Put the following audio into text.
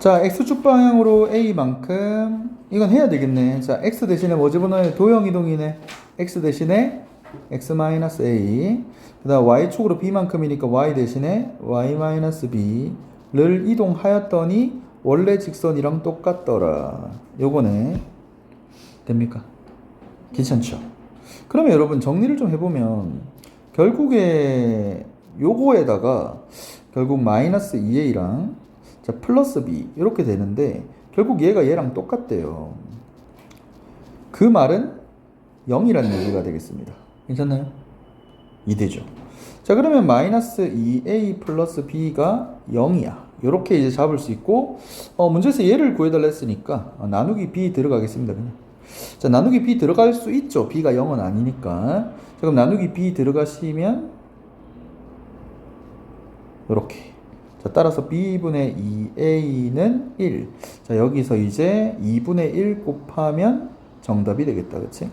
자, x축 방향으로 a만큼 이건 해야 되겠네. 자, x 대신에 뭐 집어넣어야 도형 이동이네. x 대신에 x-a. 그다음 y축으로 b만큼이니까 y 대신에 y-b를 이동하였더니 원래 직선이랑 똑같더라. 요거네. 됩니까? 괜찮죠? 그러면 여러분 정리를 좀 해보면 결국에 요거에다가 결국 마이너스 2a랑 자 플러스 b 이렇게 되는데 결국 얘가 얘랑 똑같대요. 그 말은 0이라는 얘기가 되겠습니다. 괜찮나요? 이되죠. 자 그러면 마이너스 2a 플러스 b가 0이야. 이렇게 이제 잡을 수 있고 어, 문제에서 얘를 구해달라 했으니까 어, 나누기 b 들어가겠습니다. 그냥. 자 나누기 b 들어갈 수 있죠. b가 0은 아니니까. 자 그럼 나누기 b 들어가시면 이렇게. 자 따라서 b분의 2a는 1. 자 여기서 이제 2분의 1 곱하면 정답이 되겠다. 그치?